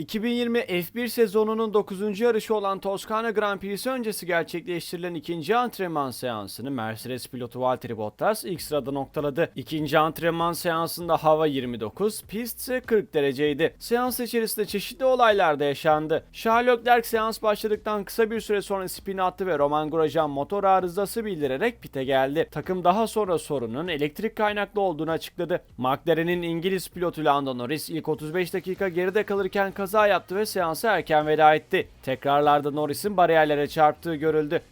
2020 F1 sezonunun 9. yarışı olan Toskana Grand Prix'si öncesi gerçekleştirilen ikinci antrenman seansını Mercedes pilotu Valtteri Bottas ilk sırada noktaladı. İkinci antrenman seansında hava 29, pist ise 40 dereceydi. Seans içerisinde çeşitli olaylar da yaşandı. Charles Leclerc seans başladıktan kısa bir süre sonra spin attı ve Roman Grosjean motor arızası bildirerek pite geldi. Takım daha sonra sorunun elektrik kaynaklı olduğunu açıkladı. McLaren'in İngiliz pilotu Lando Norris ilk 35 dakika geride kalırken kaza yaptı ve seansa erken veda etti. Tekrarlarda Norris'in bariyerlere çarptığı görüldü.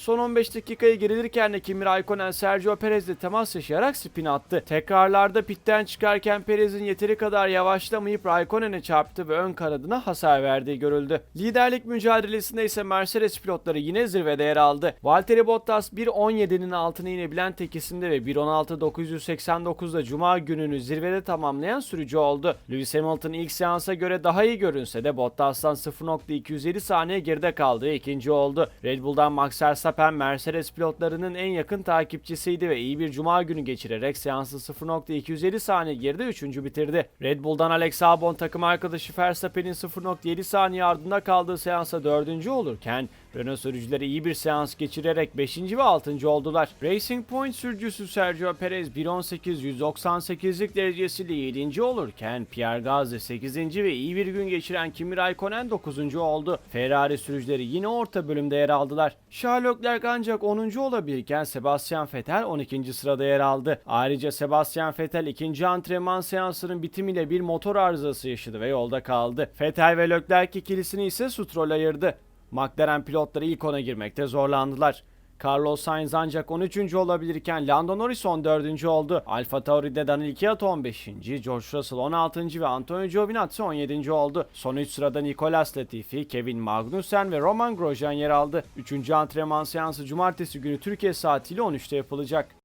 Son 15 dakikaya girilirken de Kimi Raikkonen Sergio Perez'le temas yaşayarak spin attı. Tekrarlarda pitten çıkarken Perez'in yeteri kadar yavaşlamayıp Raikkonen'e çarptı ve ön kanadına hasar verdiği görüldü. Liderlik mücadelesinde ise Mercedes pilotları yine zirvede yer aldı. Valtteri Bottas 1.17'nin altına inebilen tek isimde ve 1.16.989'da Cuma gününü zirvede tamamlayan sürücü oldu. Lewis Hamilton ilk seansa göre daha iyi görünse de Bottas'tan 0.207 saniye geride kaldığı ikinci oldu. Red Bull'dan Max Verstappen Mercedes pilotlarının en yakın takipçisiydi ve iyi bir cuma günü geçirerek seansı 0.207 saniye geride 3. bitirdi. Red Bull'dan Alex Albon takım arkadaşı Verstappen'in 0.7 saniye ardında kaldığı seansa 4. olurken Renault sürücüleri iyi bir seans geçirerek 5. ve 6. oldular. Racing Point sürücüsü Sergio Perez 1.18-198'lik derecesiyle 7. olurken Pierre Gasly 8. ve iyi bir gün geçiren Kimi Raikkonen 9. oldu. Ferrari sürücüleri yine orta bölümde yer aldılar. Charles Leclerc ancak 10. olabilirken Sebastian Vettel 12. sırada yer aldı. Ayrıca Sebastian Vettel ikinci antrenman seansının bitimiyle bir motor arızası yaşadı ve yolda kaldı. Vettel ve Leclerc ikilisini ise Stroll ayırdı. McLaren pilotları ilk ona girmekte zorlandılar. Carlos Sainz ancak 13. olabilirken Lando Norris 14. oldu. Alfa Tauri'de Daniel Ricciardo 15. George Russell 16. ve Antonio Giovinazzi 17. oldu. Son 3 sırada Nicolas Latifi, Kevin Magnussen ve Roman Grosjean yer aldı. 3. antrenman seansı cumartesi günü Türkiye saatiyle 13'te yapılacak.